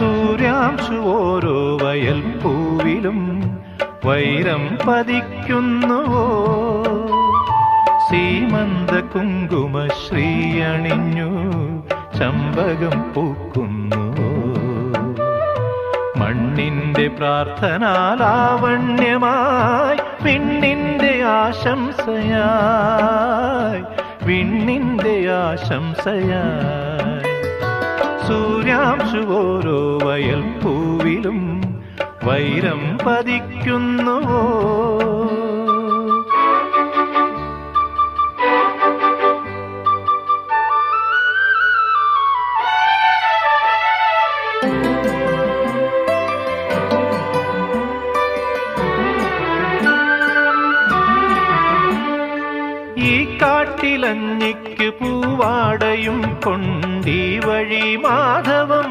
സൂര്യാംശു ഓരോ വയൽ പൂവിലും വൈരം പതിക്കുന്നുവോ? സീമന്ത കുങ്കുമ ശ്രീയണിഞ്ഞു ചമ്പകം പൂക്കുന്നു മണ്ണിന്റെ പ്രാർത്ഥനാലാവണ്യമായി പിണ്ണിന്റെ ആശംസയായി പിണ്ണിന്റെ ആശംസയായി. സൂര്യാംശു ഓരോ വയൽ പൂവിലും വൈരം പതിക്കുന്നുവോ ഈ കാട്ടിലഞ്ഞിക്ക് പൂവാടയും കൊണ്ടി വഴി മാധവം